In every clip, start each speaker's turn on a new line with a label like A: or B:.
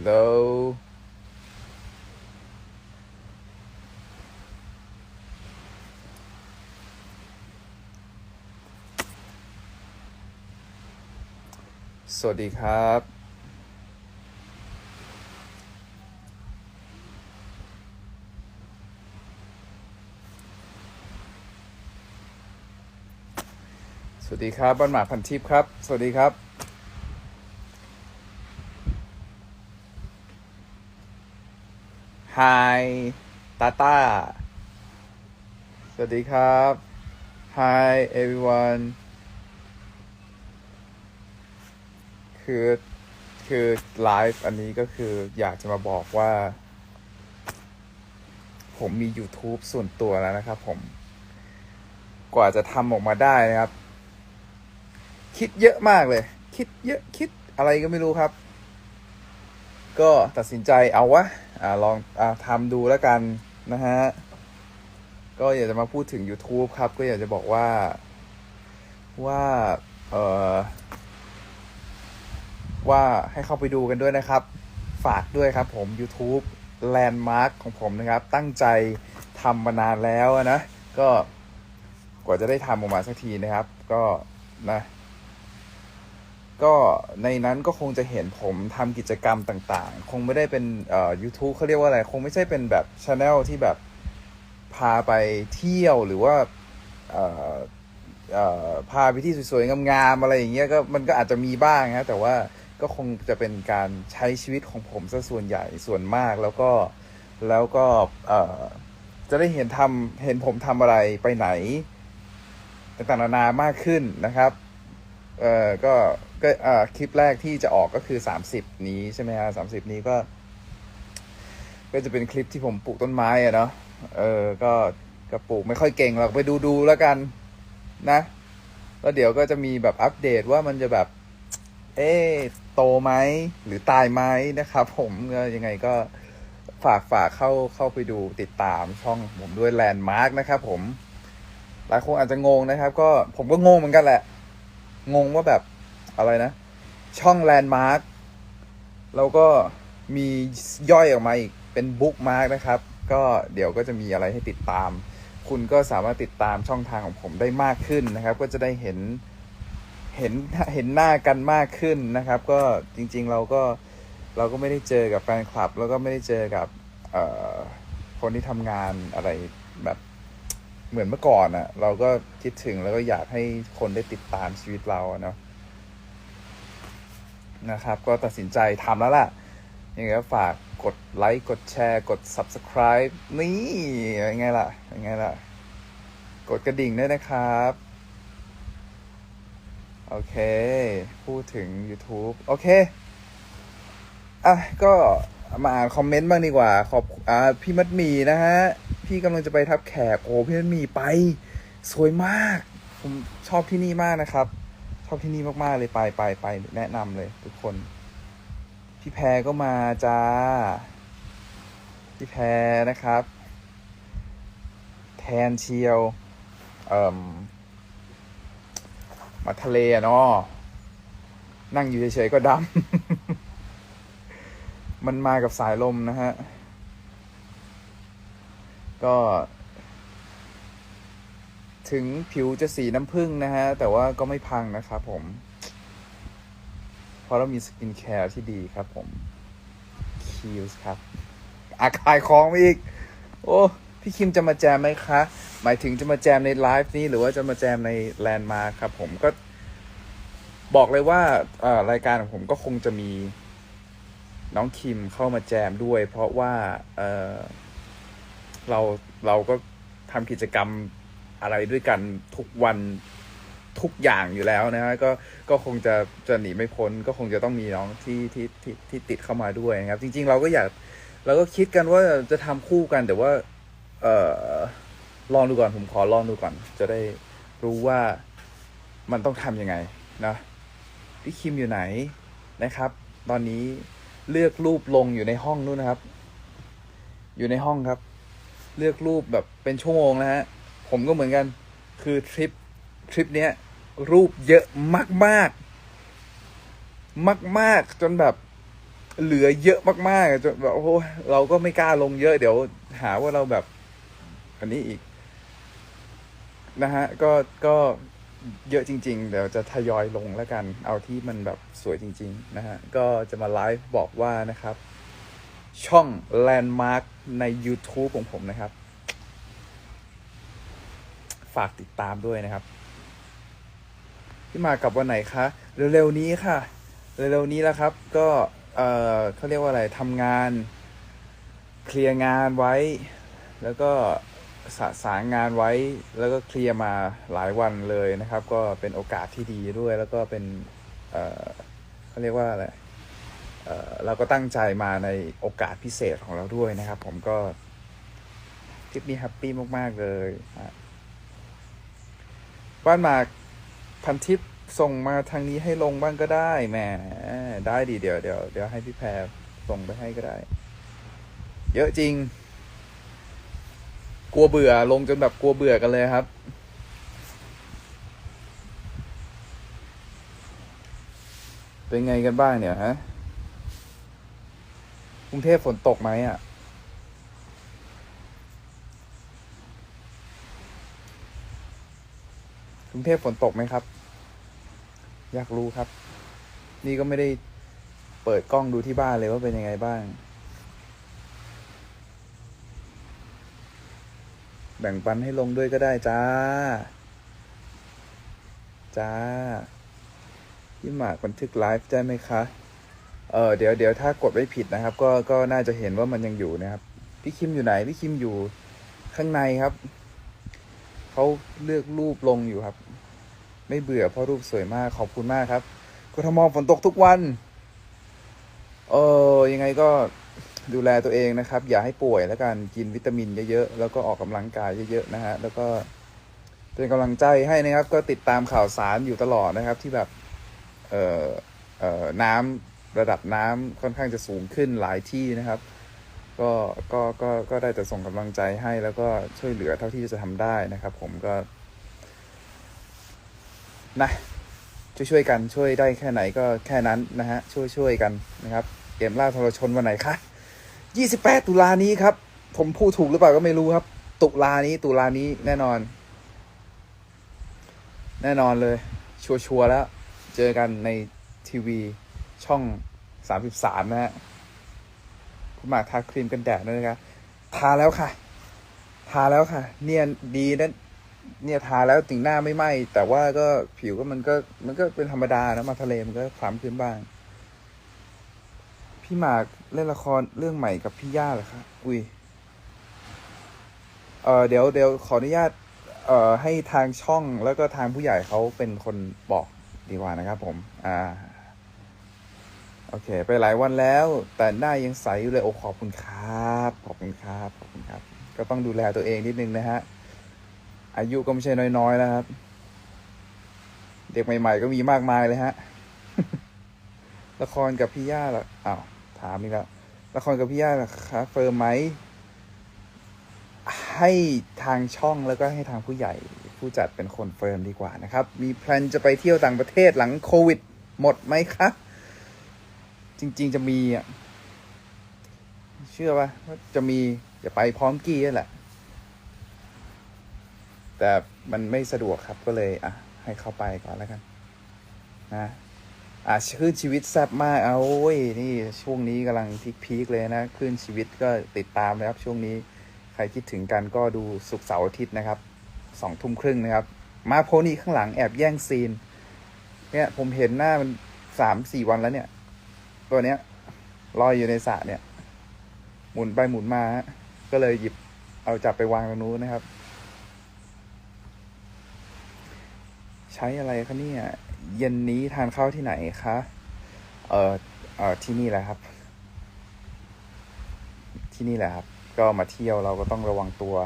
A: Hello สวัสดีครับ สวัสดีครับบ้านหมากพันทิพย์ครับ สวัสดีครับ Hi ตาตาสวัสดีครับ Hi everyone คือคือไลฟ์อันนี้ก็คืออยากจะมาบอกว่า ผมมี YouTube ส่วนตัวแล้วนะครับผม กว่าจะทำออกมาได้นะครับ คิดเยอะมากเลย คิดเยอะคิดอะไรก็ไม่รู้ครับ ก็ตัดสินใจเอาวะอ่าลองอ่าทำดูแล้วกันนะฮะ ก็อยากจะมาพูดถึง YouTube ครับ ก็อยากจะบอกว่าว่าเออว่าให้เข้าไปดูกันด้วยนะครับ ฝากด้วยครับผม YouTube Landmark ของผมนะครับ ตั้งใจทำมานานแล้วนะ ก็กว่าจะได้ทำออกมาสักทีนะครับ ก็นะ ก็ในนั้นก็คงจะเห็นผมทำกิจกรรมต่างๆ คงไม่ได้เป็นเอ่อ YouTube เขาเรียกว่าอะไร คงไม่ใช่เป็นแบบช anel ที่แบบพาไปเที่ยวหรือว่าเอ่อเอ่อพาไปที่สวยๆ งามๆ อะไรอย่างเงี้ยก็มันก็อาจจะมีบ้างนะแต่ว่าก็คงจะเป็นการใช้ชีวิตของผมซะส่วนใหญ่ส่วนมากแล้วก็แล้วก็เอ่อจะได้เห็นทำเห็นผมทำอะไรไปไหนต่างๆนานามากขึ้นนะครับ เออก็ก็อ่าคลิปแรกที่จะออกก็คือสามสิบนี้ใช่ไหมฮะสามสิบนี้ก็ ก็จะเป็นคลิปที่ผมปลูกต้นไม้อะเนาะเออ ก็ก็ปลูกไม่ค่อยเก่งหรอกไปดูดูแล้วกัน นะ แล้วเดี๋ยวก็จะมีแบบอัปเดตว่ามันจะแบบ เอ๊ะโตไหมหรือตายไหมนะครับ ผมยังไงก็ฝากฝากเข้าเข้าไปดูติดตามช่องผมด้วยแลนด์มาร์กนะครับผม หลายคนอาจจะงงนะครับ ก็ผมก็งงเหมือนกันแหละ งงว่าแบบอะไรนะ ช่องแลนด์มาร์กแล้วก็มีย่อยออกมาอีกเป็นบุ๊กมาร์กนะครับ ก็เดี๋ยวก็จะมีอะไรให้ติดตาม คุณก็สามารถติดตามช่องทางของผมได้มากขึ้นนะครับ ก็จะได้เห็นเห็นเห็นหน้ากันมากขึ้นนะครับ ก็จริงๆเราก็เราก็ไม่ได้เจอกับแฟนคลับ แล้วก็ไม่ได้เจอกับคนที่ทำงานอะไรแบบ เหมือนเมื่อก่อนอะเราก็คิดถึงแล้วก็อยากให้คนได้ติดตามชีวิตเราเนาะนะครับ ก็ตัดสินใจทำแล้วล่ะยังไงก็ฝากกดไลค์กดแชร์ กด subscribe นี่ยังไงล่ะยังไงล่ะ กดกระดิ่งด้วยนะครับ โอเค พูดถึง YouTube โอเค อะ ก็มาอ่านคอมเมนต์บ้างดีกว่า ขอบอ่าพี่มัดมีนะฮะ พี่กำลังจะไปทับแขกโอ้พี่มัดหมีไป สวยมาก ผมชอบที่นี่มากนะครับ ชอบที่นี่มากๆเลยไปไปไปแนะนำเลยทุกคน พี่แพรก็มาจ้า พี่แพรนะครับ แทนเชียวเอ่มมาทะเลเนาะนั่งอยู่เฉยๆก็ดำ มันมากับสายลมนะฮะ ก็ ถึงผิวจะสีน้ำผึ้งนะฮะ แต่ว่าก็ไม่พังนะครับผม เพราะเรามีสกินแคร์ที่ดีครับผมคิวส์ครับอาขายของอีก โอ้พี่คิมจะมาแจมไหมคะ หมายถึงจะมาแจมในไลฟ์นี้ หรือว่าจะมาแจมในแลนด์มาร์คครับผมก็บอกเลยว่าเอ่อรายการของผมก็คงจะมีน้องคิมเข้ามาแจมด้วย เพราะว่าเอ่อ เราเราก็ทำกิจกรรมอะไรด้วยกันทุกวันทุกอย่างอยู่แล้วนะฮะก็ก็คงจะจะหนีไม่พ้นก็คงจะต้องมีน้องที่ที่ที่ที่ติดเข้ามาด้วยนะครับ จริง ๆ เราก็อยากเราก็คิดกันว่าจะทำคู่กันแต่ว่า เออลองดูก่อนผมขอลองดูก่อน จะได้รู้ว่ามันต้องทำยังไงนะพี่คิมอยู่ไหนนะครับ ตอนนี้เลือกรูปลงอยู่ในห้องนู้นนะครับ อยู่ในห้องครับ เลือกรูปแบบเป็นชั่วโมงนะฮะ ผมก็เหมือนกัน คือทริปทริปเนี้ยรูปเยอะมากมากมากมากจนแบบเหลือเยอะมากๆอะจนแบบโอ้โหเราก็ไม่กล้าลงเยอะ เดี๋ยวหาว่าเราแบบ อันนี้อีก นะฮะ ก็ก็เยอะจริง ๆ เดี๋ยวจะทยอยลงแล้วกัน เอาที่มันแบบสวยจริง ๆ นะฮะ ก็จะมาไลฟ์บอกว่านะครับ ช่อง Landmark ใน YouTube ของผมนะครับ ฝากติดตามด้วยนะครับที่มากับวันไหนคะ เร็วๆนี้ค่ะ เร็วๆนี้แล้วครับ ก็ เออเขาเรียกว่าอะไรทำงาน เคลียร์งานไว้ แล้วก็สะสางงานไว้ แล้วก็เคลียร์มาหลายวันเลยนะครับ ก็เป็นโอกาสที่ดีด้วย แล้วก็เป็น เออเขาเรียกว่าอะไร เราก็ตั้งใจมาในโอกาสพิเศษของเราด้วยนะครับ ผมก็ทริปนี้แฮปปี้มาก ๆ เลยฮะบ้านมาพันทิปส่งมาทางนี้ให้ลงบ้างก็ได้แหมได้ดีเดี๋ยวเดี๋ยวเดี๋ยวให้พี่แพรส่งไปให้ก็ได้ เยอะจริง กลัวเบื่อลงจนแบบกลัวเบื่อกันเลยครับเป็นไงกันบ้างเนี่ยฮะ กรุงเทพฝนตกไหมอะ กรุงเทพฝนตกไหมครับ อยากรู้ครับ นี่ก็ไม่ได้เปิดกล้องดูที่บ้านเลยว่าเป็นยังไงบ้าง แบ่งปันให้ลงด้วยก็ได้จ้า จ้าพี่หมากบันทึกไลฟ์ได้ไหมคะ เออเดี๋ยวเดี๋ยวถ้ากดไม่ผิดนะครับ ก็ก็น่าจะเห็นว่ามันยังอยู่นะครับ พี่คิมอยู่ไหน พี่คิมอยู่ข้างในครับเขาเลือกรูปลงอยู่ครับ ไม่เบื่อเพราะรูปสวยมากขอบคุณมากครับกทมฝนตกทุกวันเออยังไงก็ดูแลตัวเองนะครับ อย่าให้ป่วยแล้วกันกินวิตามินเยอะๆแล้วก็ออกกำลังกายเยอะๆนะฮะแล้วก็เป็นกำลังใจให้นะครับ ก็ติดตามข่าวสารอยู่ตลอดนะครับ ที่แบบ เอ่อเอ่อน้ำ ระดับน้ำค่อนข้างจะสูงขึ้นหลายที่นะครับ ก็ก็ก็ก็ได้แต่ส่งกำลังใจให้แล้วก็ช่วยเหลือเท่าที่จะทำได้นะครับ ผมก็นะช่วยช่วยๆกันช่วยได้แค่ไหนก็แค่นั้นนะฮะช่วยช่วยๆกันนะครับเกมล่าทรชนวันไหนคะ28 ตุลานี้ครับ ผมพูดถูกหรือเปล่าก็ไม่รู้ครับ ตุลานี้ตุลานี้แน่นอน แน่นอนเลย ชัวร์ๆแล้ว เจอกันในทีวี ช่อง 33 นะฮะคุณหมากทาครีมกันแดดด้วยนะครับทาแล้วค่ะ ทาแล้วค่ะ เนี่ยดีนะเนี่ยทาแล้วถึงหน้าไม่ไหม้แต่ว่าก็ผิวก็มันก็มันก็เป็นธรรมดานะมาทะเลมันก็คล้ำขึ้นบ้าง พี่หมากเล่นละครเรื่องใหม่กับพี่ย่าเหรอคะอุ้ยเออเดี๋ยวเดี๋ยวขออนุญาตเอ่อให้ทางช่องแล้วก็ทางผู้ใหญ่เขาเป็นคนบอกดีกว่านะครับผม อ่า โอเค ไปหลายวันแล้ว แต่หน้ายังใสอยู่เลยโอ้ขอบคุณครับ ขอบคุณครับ ขอบคุณครับ ก็ต้องดูแลตัวเองนิดนึงนะฮะ อายุก็ไม่ใช่น้อยๆนะครับ เด็กใหม่ ๆ ก็มีมากมายเลยฮะ ละครกับพี่ย่าล่ะอ้าวถามอีกแล้ว ละครกับพี่ย่าล่ะคะเฟิร์มไหม ให้ทางช่องแล้วก็ให้ทางผู้ใหญ่ผู้จัดเป็นคนเฟิร์มดีกว่านะครับ มีแพลนจะไปเที่ยวต่างประเทศหลังโควิด หมดไหมครับ จริง ๆ จะมีอะ เชื่อว่าจะมีจะไปพร้อมกี้นั่นแหละ แต่มันไม่สะดวกครับก็เลย อะ ให้เข้าไปก่อนแล้วกัน นะอะคลื่นชีวิตแซ่บมากเอาโอ้ยนี่ช่วงนี้กำลังพีคๆเลยนะคลื่นชีวิตก็ติดตามนะครับ ช่วงนี้ใครคิดถึงกันก็ดูสุกร์เสาร์อาทิตย์นะครับสองทุ่มครึ่งนะครับ มาโพนี่ข้างหลังแอบแย่งซีน เนี่ยผมเห็นหน้ามันสามสี่วันแล้วเนี่ย ตัวเนี้ยลอยอยู่ในสระเนี่ย หมุนไปหมุนมาฮะก็เลยหยิบเอาจับไปวางตรงนู้นนะครับ ใช้อะไรคะเนี่ยเย็นนี้ทานข้าวที่ไหนคะเออเออที่นี่แหละครับ ที่นี่แหละครับ ก็มาเที่ยวเราก็ต้องระวังตัว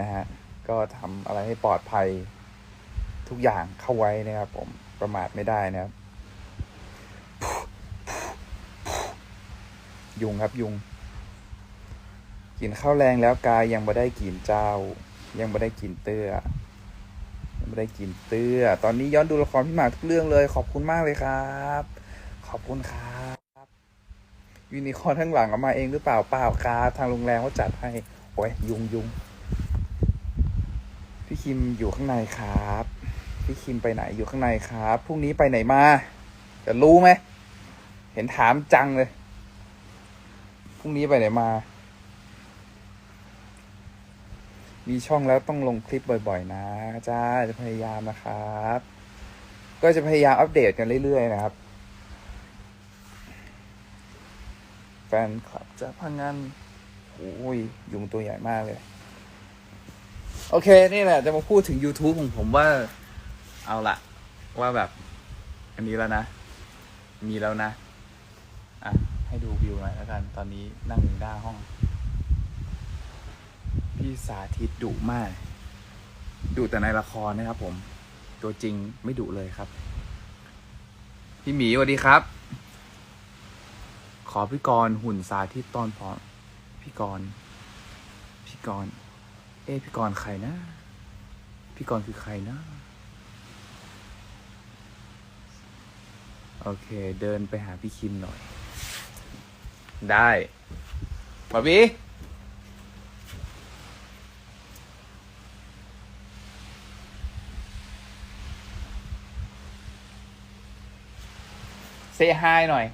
A: นะฮะก็ทำอะไรให้ปลอดภัยทุกอย่างเข้าไว้นะครับ ผมประมาทไม่ได้นะครับ ยุงครับยุง กินข้าวแรงแล้วกายยังไม่ได้กินเจ้า ยังไม่ได้กินเตื้อยังไม่ได้กินเตื้อ ตอนนี้ย้อนดูละครพี่หมากทุกเรื่องเลย ขอบคุณมากเลยครับ ขอบคุณครับยูนิคอร์นข้างหลังเอามาเองหรือเปล่าเปล่าครับทางโรงแรมเขาจัดให้โอ้ยยุงยุงพี่คิมอยู่ข้างในครับพี่คิมไปไหนอยู่ข้างในครับ พรุ่งนี้ไปไหนมา จะรู้ไหม เห็นถามจังเลย พรุ่งนี้ไปไหนมา มีช่องแล้วต้องลงคลิปบ่อย ๆ นะจ้าจะพยายามนะครับ ก็จะพยายามอัปเดตกันเรื่อย ๆ นะครับ แฟนคลับจะพังงานโอ้ย ยุงตัวใหญ่มากเลย โอเค นี่แหละ จะมาพูดถึง YouTube ของผมว่า เอาละว่าแบบ อันนี้แล้วนะ มีแล้วนะอะ ให้ดูวิวหน่อยแล้วกัน ตอนนี้นั่งอยู่หน้าห้อง พี่สาธิตดุมาก ดุแต่ในละครนะครับผม ตัวจริงไม่ดุเลยครับ พี่หมีสวัสดีครับ ขอพี่กรณ์หุ่นสาธิตตอนพร้อมพี่กรณ์พี่กรณ์เอ๊พี่กรณ์ใครนะ พี่กรณ์คือใครนะโอเค เดินไปหาพี่คิมหน่อย ได้บอบบี้เซฮายหน่อย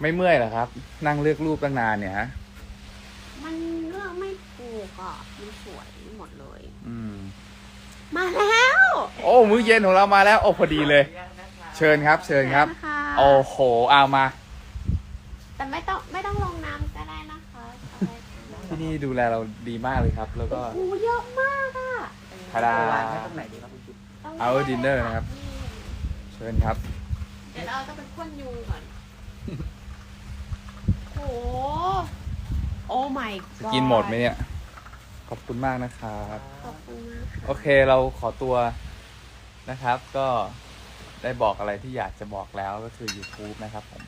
A: ไม่เมื่อยเหรอครับ นั่งเลือกรูปตั้งนานเนี่ยฮะ
B: มันเลือกไม่ถูกอะมันสวยหมดเลย
A: อืม
B: มาแล้ว
A: โอ้มื้อเย็นของเรามาแล้ว โอ้พอดีเลย เชิญครับ เชิญครับ
B: นะคะ
A: โอ้โหเอามา
B: แต่ไม่ต้องไม่ต้องลงน้ำก็ได้นะคะเอาไว้ทาน
A: ที่นี่ดูแลเราดีมากเลยครับ แล้วก็
B: โอ้โหเยอะมากอะ
A: ทาดา
C: วางไว้ตรงไหนดีครับคุณจิ๊บ
B: ต้อง
A: เอาดินเนอร์นะครับ เชิญครับ
B: เดี๋ยวเราต้องไปพ่นยุงก่อน โอ้โห โอ้ my
A: จะ
B: god
A: กินหมดไหมเนี่ย ขอบคุณมากนะครับ
B: ขอบคุณมากค่ะ
A: โอเคเราขอตัว นะครับ ก็ได้บอกอะไรที่อยากจะบอกแล้วก็คือ YouTube นะครับผม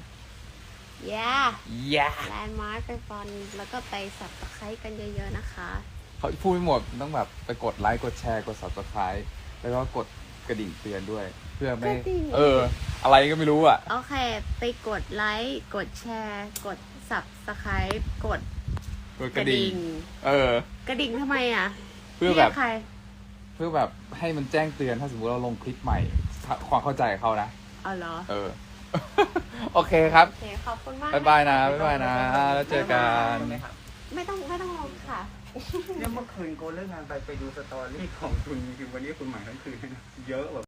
B: yeah
A: ย่า
B: แลนด์มาร์คไปฟอนแล้วก็ไปสับตะไคร้กันเยอะๆนะคะ
A: เขาพูดไม่หมดต้องแบบไปกดไลค์กดแชร์กด subscribe แล้วก็กดกระดิ่งเตือนด้วย เพื่อไม่
B: กระดิ่ง
A: เออ อะไรก็ไม่รู้อะ
B: โอเค ไปกดไลค์กดแชร์ กด subscribe กด
A: กด
B: ก
A: ก
B: ระ
A: ระดิ่
B: ดิ่
A: ง
B: ง
A: เออ
B: กระดิ่งทำไมอะ
A: เพื่อแบบ
B: รียกใคร
A: เพื่อแบบให้มันแจ้งเตือนถ้าสมมติเราลงคลิปใหม่ถ้าความเข้าใจเขานะ
B: อ๋อเหรอ
A: เออ โอเคครับ
B: โอเคขอบคุณมาก
A: บ๊ายบายนะบ๊ายบายนะ แล้วเจอกัน
C: ไหมครับ
B: ไม่ต้องไม่ต้องลงค่ะ
C: เนี่ยเมื่อคืนโกเลิกงานไปไปดูสตอรี่ของคุณคือวันนี้คุณหมายทั้งคืนเยอะแบบ